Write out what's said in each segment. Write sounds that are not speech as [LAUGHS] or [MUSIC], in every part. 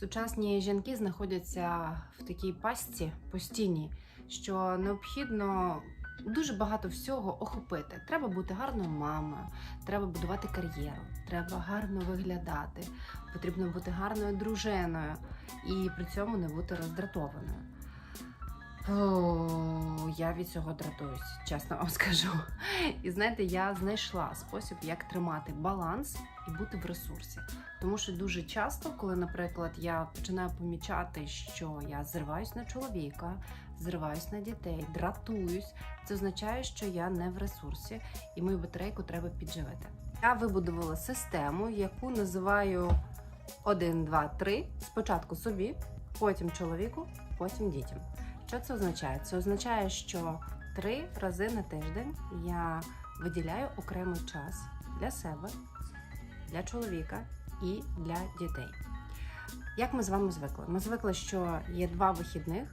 Сучасні жінки знаходяться в такій пастці постійній, що необхідно дуже багато всього охопити. Треба бути гарною мамою, треба будувати кар'єру, треба гарно виглядати, потрібно бути гарною дружиною і при цьому не бути роздратованою. Я від цього дратуюсь, чесно вам [LAUGHS] скажу. І знаєте, я знайшла спосіб, як тримати баланс і бути в ресурсі. Тому що дуже часто, коли, наприклад, я починаю помічати, що я зриваюсь на чоловіка, зриваюсь на дітей, дратуюсь, це означає, що я не в ресурсі, і мою батарейку треба підживити. Я вибудувала систему, яку називаю 1, 2, 3. Спочатку собі, потім чоловіку, потім дітям. Що це означає? Це означає, що три рази на тиждень я виділяю окремий час для себе, для чоловіка і для дітей. Як ми з вами звикли? Ми звикли, що є два вихідних,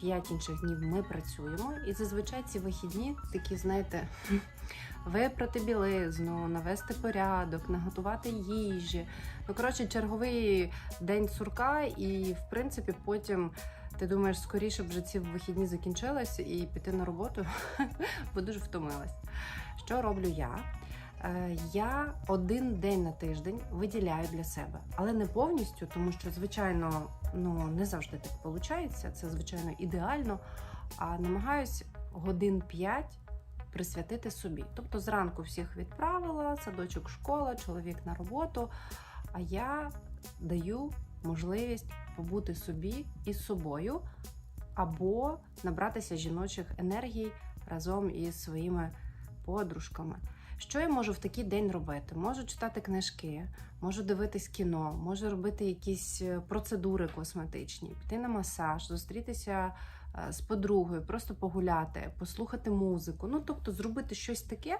п'ять інших днів ми працюємо, і зазвичай ці вихідні такі, знаєте, [LAUGHS] випрати білизну, навести порядок, наготувати їжі. Ну, коротше, черговий день сурка, і в принципі потім ти думаєш, скоріше б вже ці вихідні закінчились і піти на роботу, [LAUGHS] бо дуже втомилась. Що роблю я? Е, Я один день на тиждень виділяю для себе, але не повністю, тому що, звичайно, ну не завжди так виходить. Це звичайно ідеально. А намагаюсь годин 5 присвятити собі. Тобто зранку всіх відправила, садочок, школа, чоловік на роботу. А я даю можливість побути собі із собою або набратися жіночих енергій разом із своїми подружками. Що я можу в такий день робити? Можу читати книжки, можу дивитись кіно, можу робити якісь е, процедури косметичні, піти на масаж, зустрітися е, з подругою, просто погуляти, послухати музику. Ну тобто зробити щось таке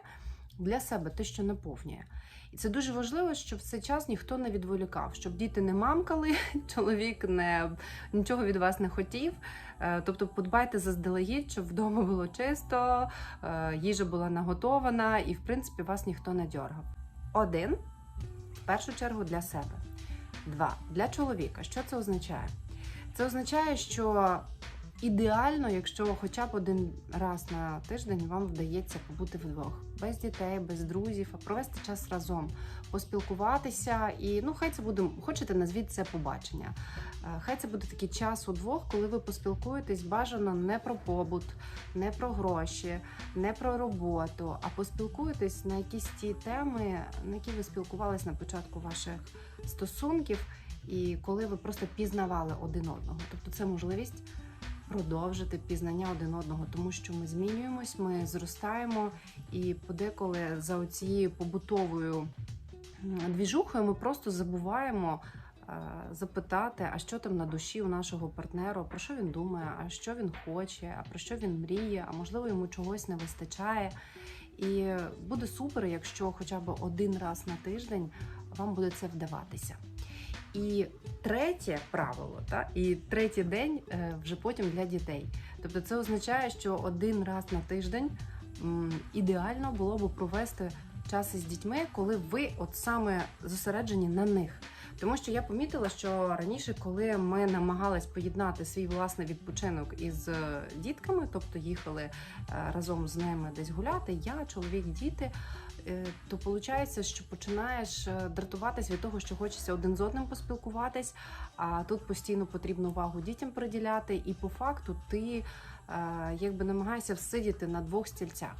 для себе, те, що наповнює. І це дуже важливо, щоб в цей час ніхто не відволікав, щоб діти не мамкали, [LAUGHS] чоловік не нічого від вас не хотів. Е, Тобто, подбайте заздалегідь, щоб вдома було чисто, е, їжа була наготована, і в принципі вас ніхто не дьоргав. Один в першу чергу для себе. Два для чоловіка. Що це означає? Це означає, що ідеально, якщо хоча б один раз на тиждень вам вдається побути вдвох, без дітей, без друзів, а провести час разом, поспілкуватися і ну хай це буде, хочете назвіть це побачення. Е, Хай це буде такий час удвох, коли ви поспілкуєтесь бажано не про побут, не про гроші, не про роботу, а поспілкуєтесь на якісь ті теми, на які ви спілкувались на початку ваших стосунків, і коли ви просто пізнавали один одного. Тобто це можливість продовжити пізнання один одного, тому що ми змінюємось, ми зростаємо, і подеколи за оцією побутовою двіжухою ми просто забуваємо. е, Запитати, а що там на душі у нашого партнера, про що він думає, а що він хоче, а про що він мріє, а можливо йому чогось не вистачає. І буде супер, якщо хоча б один раз на тиждень вам буде це вдаватися. І третє правило, та і третій день е, вже потім для дітей. Тобто, це означає, що один раз на тиждень ідеально було б провести час із дітьми, коли ви от саме зосереджені на них. Тому що я помітила, що раніше, коли ми намагались поєднати свій власний відпочинок із е, дітками, тобто їхали е, разом з ними десь гуляти, я, чоловік, діти, то виходить, що починаєш е, дратуватись від того, що хочеться один з одним поспілкуватись, а тут постійно потрібно увагу дітям приділяти, і по факту ти е, якби намагаєшся всидіти на двох стільцях.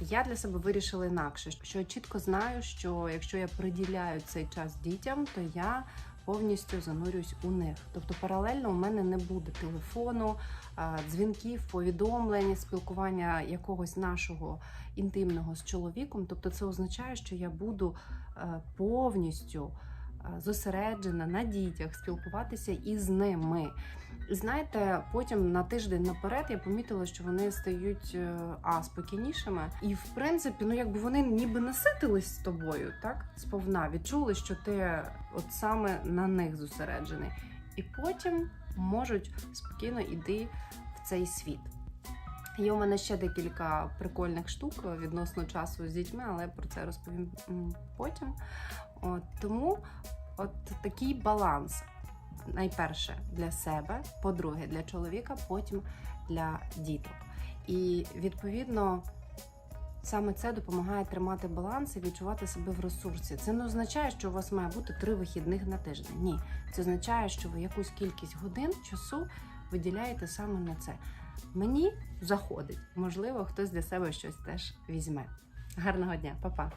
Я для себе вирішила інакше, що я чітко знаю, що якщо я приділяю цей час дітям, то я повністю занурююсь у них. Тобто паралельно у мене не буде телефону, дзвінків, повідомлень, спілкування якогось нашого інтимного з чоловіком. Тобто, це означає, що я буду е, повністю зосереджена на дітях, спілкуватися із ними. Знаєте, потім на тиждень наперед я помітила, що вони стають е, а спокійнішими, і в принципі, ну якби вони ніби наситились з тобою, так сповна відчули, що ти от саме на них зосереджений, і потім можуть спокійно йти в цей світ. Є у мене ще декілька прикольних штук відносно часу з дітьми, але про це розповім потім. От, тому от такий баланс. найперше для себе, по-друге, для чоловіка, потім для діток. І відповідно. Саме це допомагає тримати баланс і відчувати себе в ресурсі. Це не означає, що у вас має бути три вихідних на тиждень. Ні, це означає, що ви якусь кількість годин часу виділяєте саме на це. Мені заходить. Можливо, хтось для себе щось теж візьме. Гарного дня, Па-па!